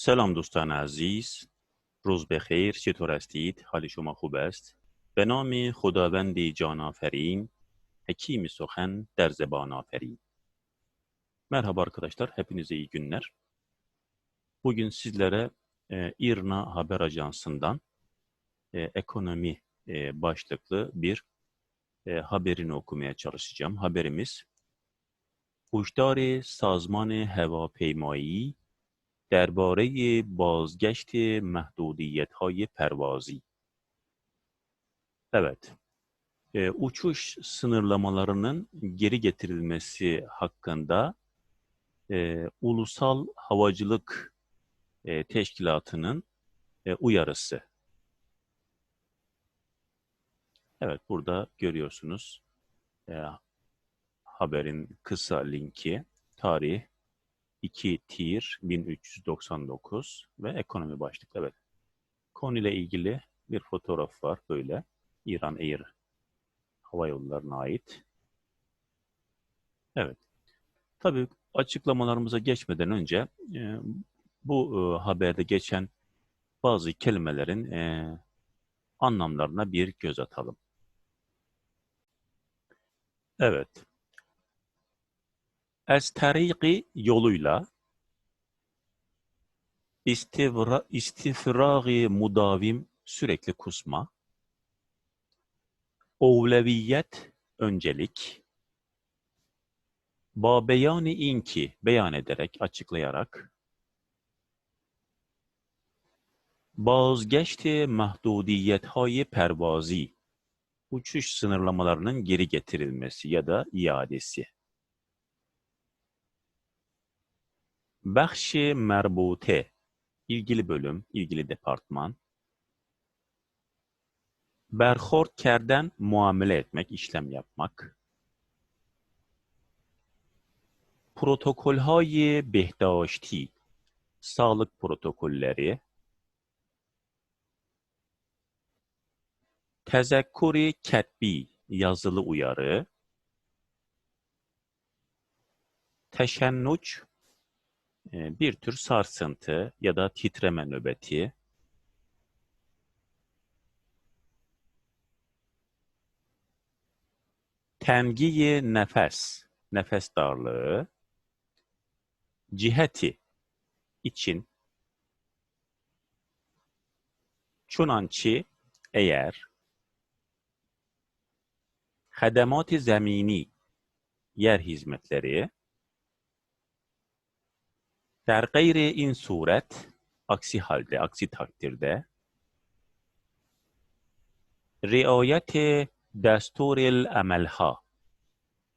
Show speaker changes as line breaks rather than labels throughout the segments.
سلام دوستان عزیز روز بخیر چطور هستید حال شما خوب است به نام خداوند جان آفرین حکیم سخن در زبان آفرین Merhaba arkadaşlar, hepinize iyi günler. Bugün sizlere e, İRNA Haber Ajansı'ndan e, ekonomi e, başlıklı bir e, haberini okumaya çalışacağım. Haberimiz, هشدار سازمان هواپیمایی درباره بازگشت محدودیت‌های پروازی. Evet, e, uçuş sınırlamalarının geri getirilmesi hakkında e, Ulusal Havacılık e, Teşkilatı'nın e, uyarısı. Evet, burada görüyorsunuz e, haberin kısa linki, tarih 2 Tir 1399 ve ekonomi başlıklı. Evet, konuyla ilgili bir fotoğraf var böyle. İran Air Hava Yolları'na ait. Evet. Tabii açıklamalarımıza geçmeden önce e, bu e, haberde geçen bazı kelimelerin e, anlamlarına bir göz atalım. Evet. Ez tariki yoluyla istivra, istifragi mudavim sürekli kusma, ovleviyet öncelik, ba beyani inki beyan ederek, açıklayarak, bazgeçti mahdudiyethay pervazi, uçuş sınırlamalarının geri getirilmesi ya da iadesi. Bəxş merbute, ilgili bölüm, ilgili departman. Berhort kerden muamele etmek, işlem yapmak. Protokolhay behdaşti, sağlık protokolleri. Tezekkuri ketbi, yazılı uyarı. Teşennuç, bir tür sarsıntı ya da titreme nöbeti. Tengiyi nefes, nefes darlığı. Ciheti, için. Çunançı, eğer. Hademat-ı zemini, yer hizmetleri. Der gayri in suret, aksi halde, aksi takdirde, riayet desturil amelha,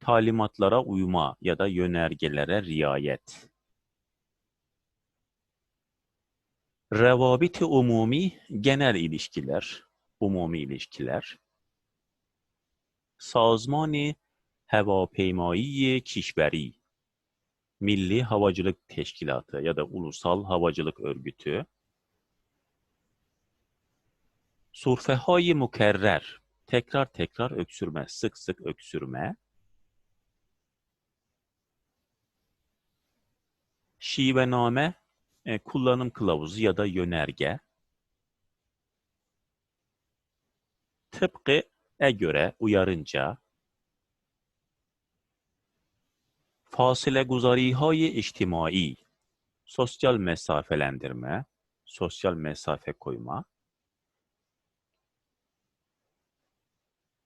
talimatlara uyma ya da yönergelere riayet. Revabit-i umumi, genel ilişkiler, umumi ilişkiler. Sazmani Hevapeymai Kişveri, Milli Havacılık Teşkilatı ya da Ulusal Havacılık Örgütü. Surfehay mukerrer, tekrar tekrar öksürme, sık sık öksürme. Şivename, e, kullanım kılavuzu ya da yönerge. Tıpkı e göre, uyarınca. Fasile guzarihay içtimai, sosyal mesafelendirme, sosyal mesafe koyma.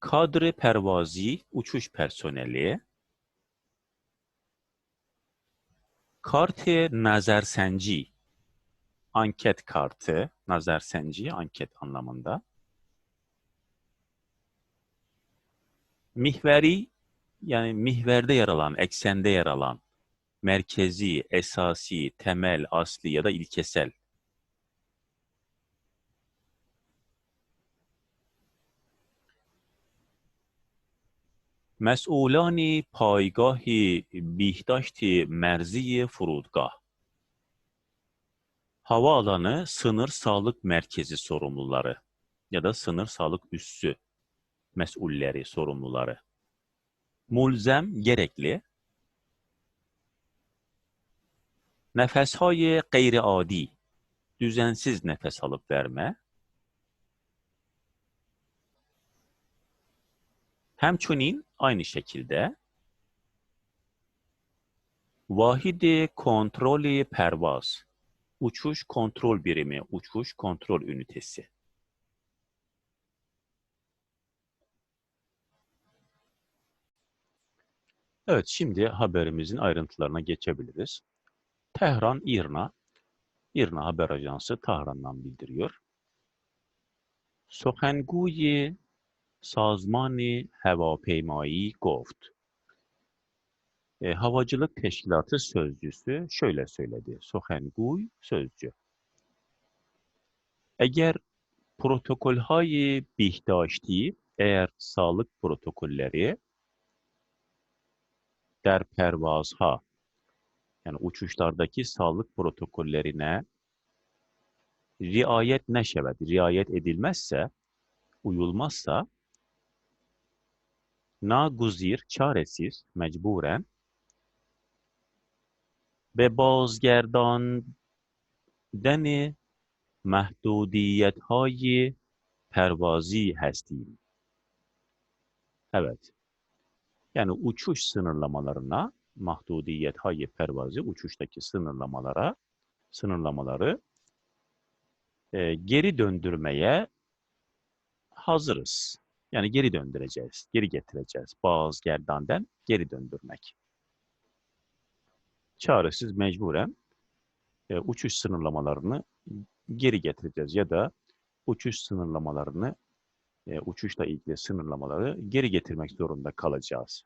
Kadri pervazi, uçuş personeli. Kart-ı nazersenci, anket kartı, nazersenci, anket anlamında. Mihveri, yani mihverde yer alan, eksende yer alan, merkezi, esasi, temel, asli ya da ilkesel. مسئولان پایگاه بهداشت مرزی فرودگاه Havaalanı Sınır Sağlık Merkezi sorumluları ya da Sınır Sağlık Üssü mesulleri, sorumluları. Mulzem, gerekli. Nefeshay gayri adi, düzensiz nefes alıp verme. Hemçinin aynı şekilde vahidi kontroli pervaz, uçuş kontrol birimi, uçuş kontrol ünitesi. Evet, şimdi haberimizin ayrıntılarına geçebiliriz. Tehran, İrna. İrna Haber Ajansı Tahran'dan bildiriyor. Sohenguyi Sazmani Hevapeymayi Goft. E, Havacılık Teşkilatı Sözcüsü şöyle söyledi. Sohenguy Sözcü. Eğer protokol protokolhayi bihdaşti, eğer sağlık protokolleri der pervazha yani uçuşlardaki sağlık protokollerine riayet neşevet, riayet edilmezse, uyulmazsa naguzir, çaresiz, mecburen ve bazgerdandن محدودیت‌های pervazi هستیم. Evet. Yani uçuş sınırlamalarına, mahdudiyet hayye pervazi, uçuştaki sınırlamalara, sınırlamaları e, geri döndürmeye hazırız. Yani geri döndüreceğiz, geri getireceğiz. Bazı gerdanden geri döndürmek. Çaresiz mecburen e, uçuş sınırlamalarını geri getireceğiz ya da uçuş sınırlamalarını, e, uçuşla ilgili sınırlamaları geri getirmek zorunda kalacağız.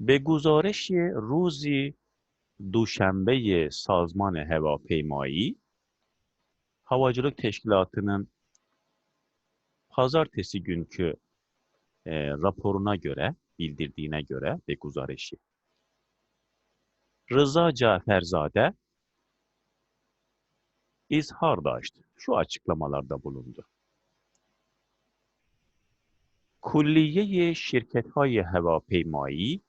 به گزارش روز دوشنبه سازمان هواپیمایی Havacılık Teşkilatı'nın pazartesi günkü e, raporuna göre, bildirdiğine göre ve guzareşi. Rıza Caferzade izhardaşt, şu açıklamalarda bulundu. Kulliye şirkethay hevapeymai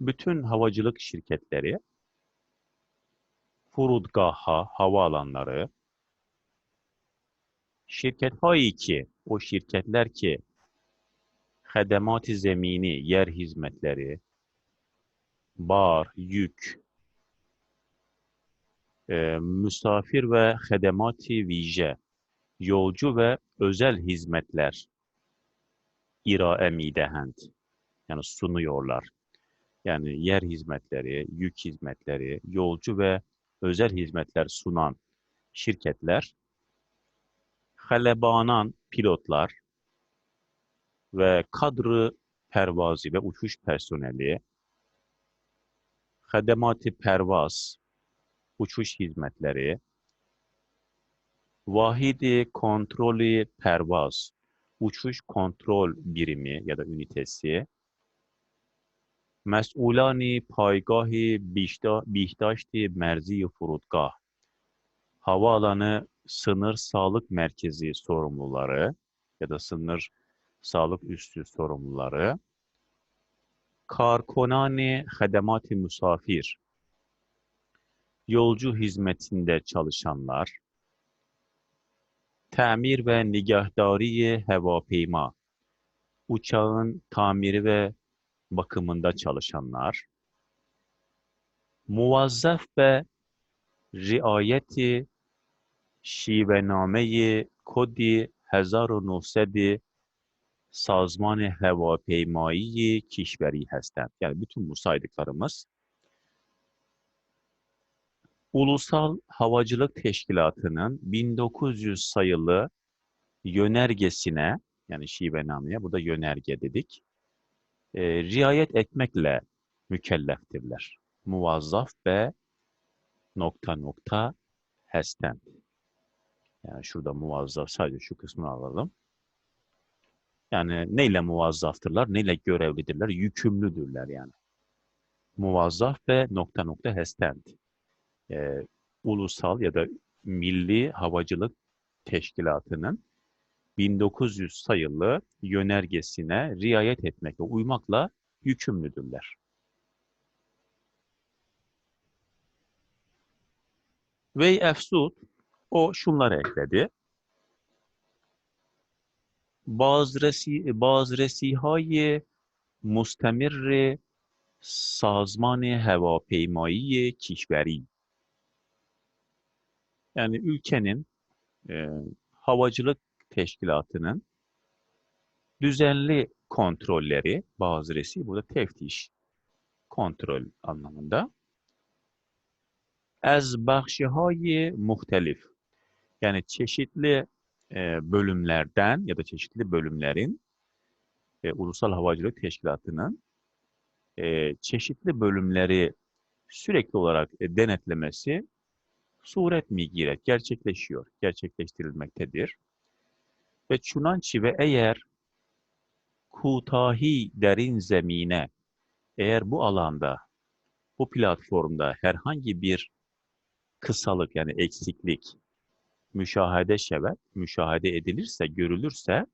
bütün havacılık şirketleri furudgaha, havaalanları, şirkethayi ki, o şirketler ki hademat-ı zemini, yer hizmetleri, bar, yük, e, misafir ve hademat-ı vice, yolcu ve özel hizmetler irae midehend. Yani sunuyorlar. Yani yer hizmetleri, yük hizmetleri, yolcu ve özel hizmetler sunan şirketler, halebanan pilotlar ve kadrı pervazi ve uçuş personeli, hademat-ı pervaz, uçuş hizmetleri, vahidi kontrolü pervaz, uçuş kontrol birimi ya da ünitesi, مسئولان پایگاه بهداشت مرزی فرودگاه havaalanı sınır sağlık merkezi sorumluları ya da sınır sağlık üstü sorumluları karkonani hademat-ı musafir yolcu hizmetinde çalışanlar Tamir ve nigahdari hevapeyma, uçağın tamiri ve bakımında çalışanlar, muvazzaf ve riayeti şivename-i Kodi 1900 Sazman Hevapeymayi Kişveri hestend. Yani bütün bu saydıklarımız Ulusal Havacılık Teşkilatı'nın 1900 sayılı yönergesine yani şivenameye, burada yönerge dedik e, riayet etmekle mükelleftirler. Muvazzaf ve nokta nokta hesten. Yani şurada muvazzaf sadece şu kısmını alalım. Yani neyle muvazzaftırlar, neyle görevlidirler, yükümlüdürler yani. Muvazzaf ve nokta nokta hesten e, ulusal ya da milli havacılık teşkilatının 1900 sayılı yönergesine riayet etmekle, uymakla yükümlüdürler. Ve Efsud o şunları ekledi. Bazı resi bazı resihayi mustemirri sazman hevapeymayi kişveri yani ülkenin e, havacılık teşkilatının düzenli kontrolleri, bazıresi, burada teftiş, kontrol anlamında. Ez bahşihay muhtelif, yani çeşitli e, bölümlerden ya da çeşitli bölümlerin e, Ulusal Havacılık Teşkilatı'nın e, çeşitli bölümleri sürekli olarak e, denetlemesi suret migiret gerçekleşiyor, gerçekleştirilmektedir. Ve çunançi ve eğer kutahi derin zemine eğer bu alanda, bu platformda herhangi bir kısalık yani eksiklik müşahede şevet, müşahede edilirse, görülürse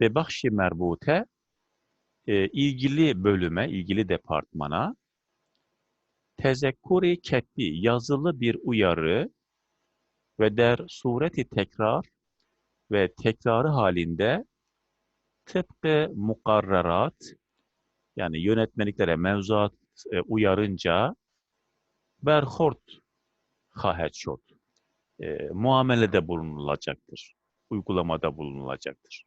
ve bahşi merbute e, ilgili bölüme, ilgili departmana tezekkuri ketbi, yazılı bir uyarı ve der sureti tekrar ve tekrarı halinde tıpkı mukarrarat yani yönetmeliklere mevzuat e, uyarınca berhort hahet şot e, muamelede bulunulacaktır. Uygulamada bulunulacaktır.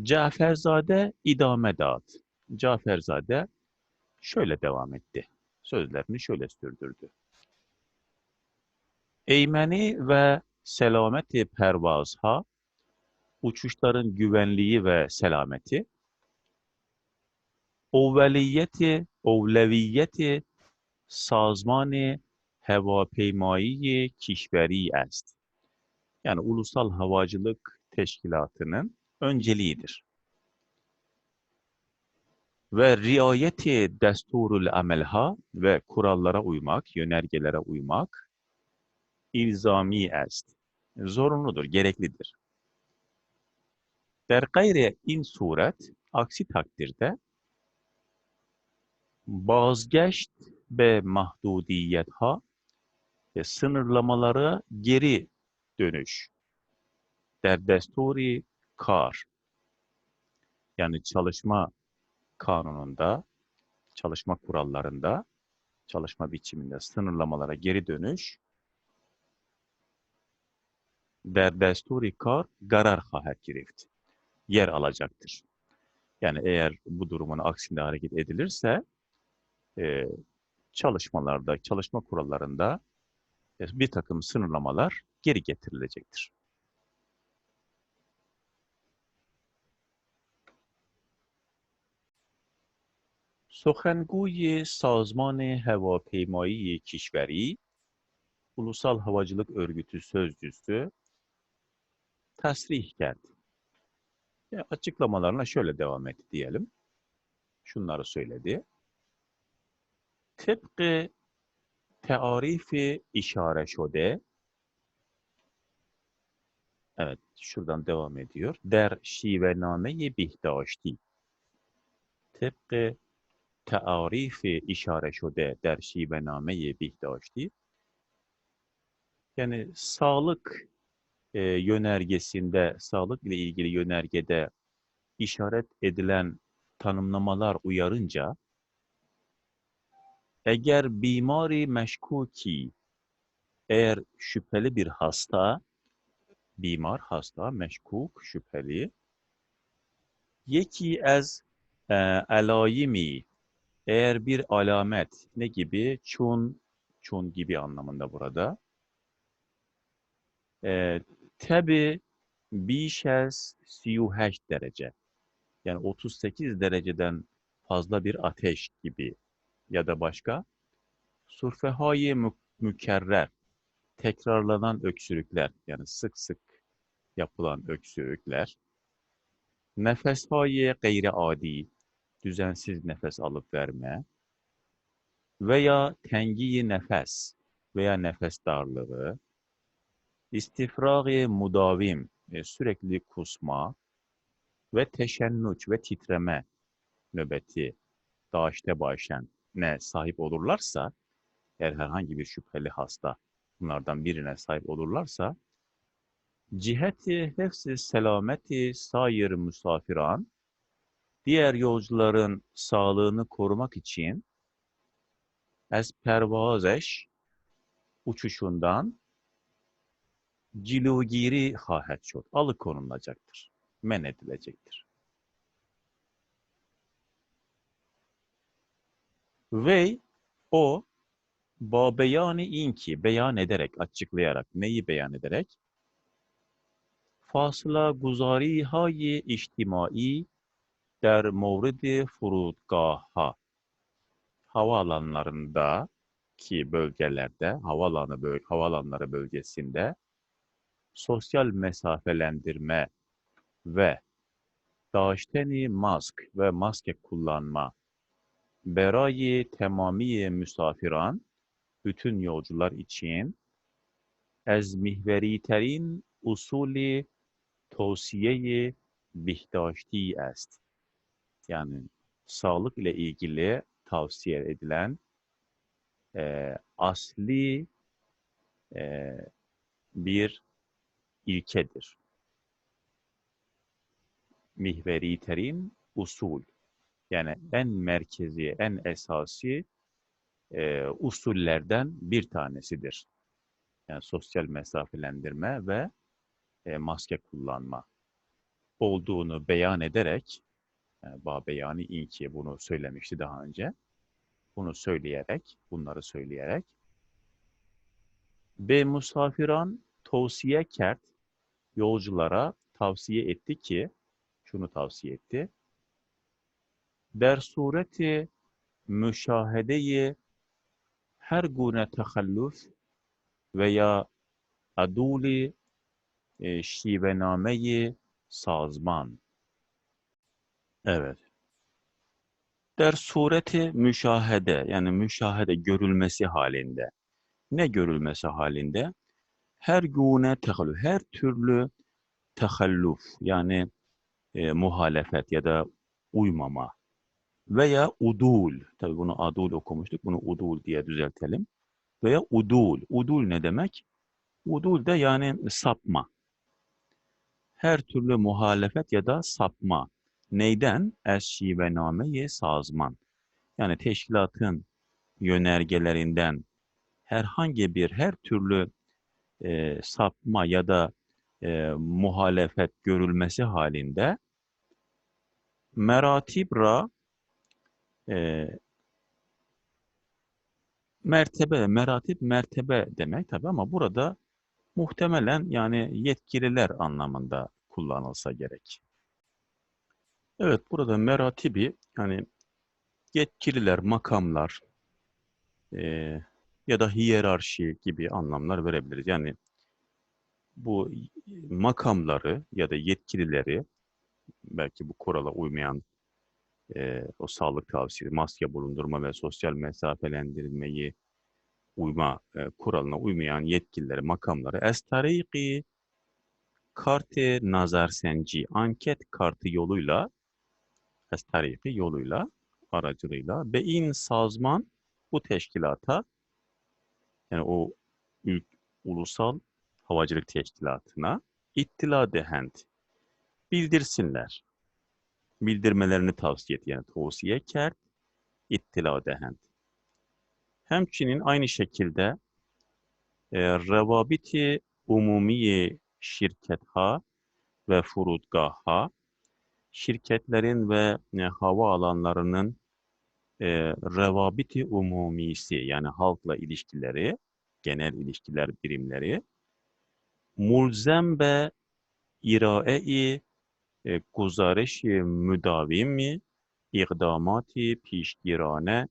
Caferzade idame dağıt. Caferzade şöyle devam etti. Sözlerini şöyle sürdürdü. Eymeni ve selameti pervazha, uçuşların güvenliği ve selameti, ovveliyeti, ovleviyeti sazman hevapeymai kişveri est. Yani Ulusal Havacılık Teşkilatı'nın önceliğidir. Ve riayeti desturul amelha ve kurallara uymak, yönergelere uymak ilzami est. Zorunludur, gereklidir. Der gayre in suret, aksi takdirde vazgeçt ve mahdudiyetha ve sınırlamalara geri dönüş. Der desturi kar. Yani çalışma kanununda, çalışma kurallarında, çalışma biçiminde sınırlamalara geri dönüş der desturi kar garar haher girift. Yer alacaktır. Yani eğer bu durumun aksinde hareket edilirse e, çalışmalarda, çalışma kurallarında e, bir takım sınırlamalar geri getirilecektir. سخنگوی سازمان هواپیمایی کشوری Ulusal Havacılık Örgütü sözcüsü tasrih geldi. Yani açıklamalarına şöyle devam etti diyelim. Şunları söyledi. Tıpkı tearifi işare şode Evet, şuradan devam ediyor. Der şivename-i bihdaşti. Tıpkı tearifi işare şode der şivename-i bihdaşti. Yani sağlık e, yönergesinde, sağlık ile ilgili yönergede işaret edilen tanımlamalar uyarınca eğer bimari meşkuki eğer şüpheli bir hasta bimar hasta meşkuk şüpheli yeki ez e, alayimi eğer bir alamet ne gibi? Çun, çun gibi anlamında burada. E, tabi bişes siyuheş derece. Yani 38 dereceden fazla bir ateş gibi ya da başka. Surfehayi mü mükerrer, tekrarlanan öksürükler, yani sık sık yapılan öksürükler. Nefeshayi gayri adi, düzensiz nefes alıp verme veya tengiyi nefes veya nefes darlığı istifragi mudavim e, sürekli kusma ve teşennuç ve titreme nöbeti Daşte başen ne sahip olurlarsa, eğer herhangi bir şüpheli hasta bunlardan birine sahip olurlarsa, ciheti hefsi selameti sayır musafiran, diğer yolcuların sağlığını korumak için ez pervazeş uçuşundan cilugiri hahet şod, alıkonulacaktır, men edilecektir. Ve o ba beyanı inki, beyan ederek, açıklayarak, neyi beyan ederek? Fasıla guzari hayi içtimai der movridi furudgaha havaalanlarında ki bölgelerde, havaalanı havaalanları bölgesinde sosyal mesafelendirme ve daşteni mask ve maske kullanma berayi temamiye müsafiran bütün yolcular için ez mihveriterin usulü tavsiyeyi bihdaşti est. Yani sağlık ile ilgili tavsiye edilen e, asli e, bir ilkedir. Mihveri terin usul. Yani en merkezi, en esası e, usullerden bir tanesidir. Yani sosyal mesafelendirme ve e, maske kullanma olduğunu beyan ederek, Babeyani İnki bunu söylemişti daha önce, bunu söyleyerek, bunları söyleyerek, ve musafiran tavsiye kert, yolculara tavsiye etti ki, şunu tavsiye etti, der sureti müşahedeyi her gune tehallüf veya aduli şivenameyi sazman. Evet. Der sureti müşahede yani müşahede görülmesi halinde. Ne görülmesi halinde? Her gune tehallüf, her türlü tehallüf yani e, muhalefet ya da uymama veya udul. Tabii bunu adul okumuştuk. Bunu udul diye düzeltelim. Veya udul. Udul ne demek? Udul de yani sapma. Her türlü muhalefet ya da sapma. Neyden? Eşşi ve nameyi sazman. Yani teşkilatın yönergelerinden herhangi bir her türlü e, sapma ya da e, muhalefet görülmesi halinde meratibra e, mertebe, meratip mertebe demek tabi ama burada muhtemelen yani yetkililer anlamında kullanılsa gerek. Evet burada meratibi yani yetkililer, makamlar e, ya da hiyerarşi gibi anlamlar verebiliriz. Yani bu makamları ya da yetkilileri belki bu kurala uymayan e, o sağlık tavsiyesi, maske bulundurma ve sosyal mesafelendirmeyi uyma e, kuralına uymayan yetkilileri, makamları estariki kartı nazarsenci anket kartı yoluyla estariki yoluyla aracılığıyla beyin sazman bu teşkilata yani o ülk, ulusal havacılık teşkilatına ittila dehent bildirsinler bildirmelerini tavsiye et. Yani tavsiye kert, ittila dehend. Hemçinin aynı şekilde e, revabiti umumiye şirketha ve furudgaha şirketlerin ve e, hava alanlarının e, revabiti umumisi yani halkla ilişkileri, genel ilişkiler birimleri mulzem ve irae-i e, گزارش مداوم اقدامات پیشگیرانه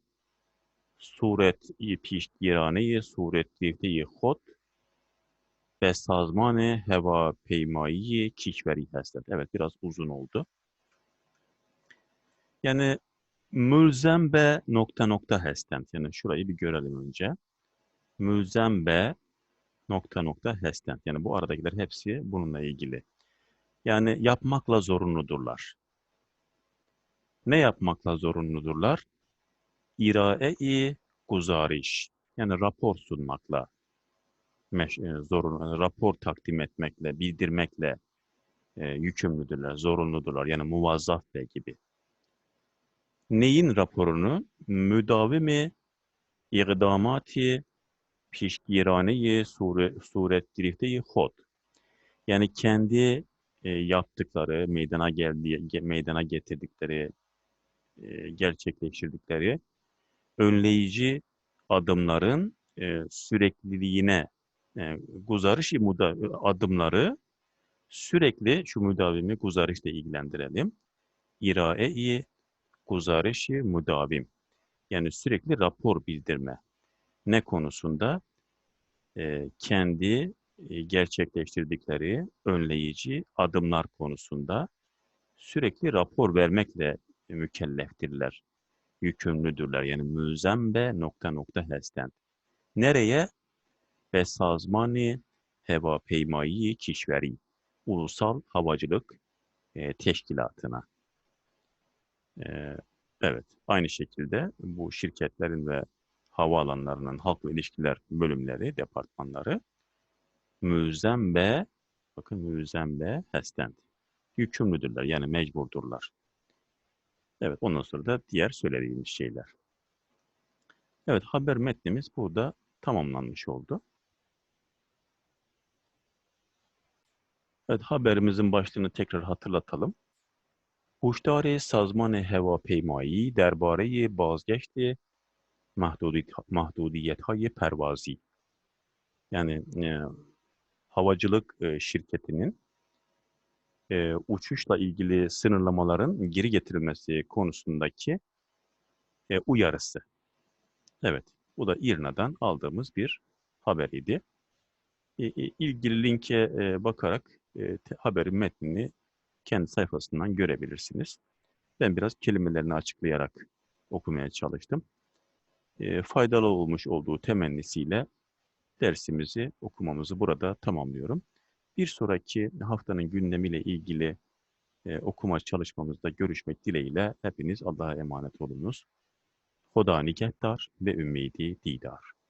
صورت پیشگیرانه صورت گرفته خود ve sazman havapemayı kişveri hestet. Evet biraz uzun oldu. Yani mülzem be nokta nokta hestent. Yani şurayı bir görelim önce. Mülzem be nokta nokta hestent. Yani bu aradakiler hepsi bununla ilgili. Yani yapmakla zorunludurlar. Ne yapmakla zorunludurlar? İrae-i guzariş yani rapor sunmakla e, zorun, rapor takdim etmekle, bildirmekle e, yükümlüdürler, zorunludurlar. Yani muvazzaf bey gibi. Neyin raporunu? Müdavimi iqdamati pişgirane sure, surettirifte hod. Yani kendi e, yaptıkları, meydana geldiği, ge- meydana getirdikleri, e, gerçekleştirdikleri önleyici adımların e, sürekliliğine e, guzarış muda adımları sürekli şu müdavimi guzarışla ilgilendirelim. İrae-i guzarışı müdavim. Yani sürekli rapor bildirme. Ne konusunda? E, kendi gerçekleştirdikleri önleyici adımlar konusunda sürekli rapor vermekle mükelleftirler. Yükümlüdürler. Yani müzembe nokta nokta hesten. Nereye? Ve sazmani heva peymayı kişveri. Ulusal Havacılık e, Teşkilatı'na. Evet, aynı şekilde bu şirketlerin ve havaalanlarının halkla ilişkiler bölümleri, departmanları müzembe, bakın müzembe hesten yükümlüdürler yani mecburdurlar. Evet, ondan sonra da diğer söylediğimiz şeyler. Evet, haber metnimiz burada tamamlanmış oldu. Evet, haberimizin başlığını tekrar hatırlatalım. هشدار سازمان هواپیمایی درباره بازگشت محدودیت های پروازی yani e, havacılık e, şirketinin e, uçuşla ilgili sınırlamaların geri getirilmesi konusundaki e, uyarısı. Evet, bu da İRNA'dan aldığımız bir haber idi. E, e, ilgili linke e, bakarak e, te- haberin metnini kendi sayfasından görebilirsiniz. Ben biraz kelimelerini açıklayarak okumaya çalıştım. E, faydalı olmuş olduğu temennisiyle dersimizi, okumamızı burada tamamlıyorum. Bir sonraki haftanın gündemiyle ilgili e, okuma çalışmamızda görüşmek dileğiyle hepiniz Allah'a emanet olunuz. Hoda nigettar ve ümmidi didar.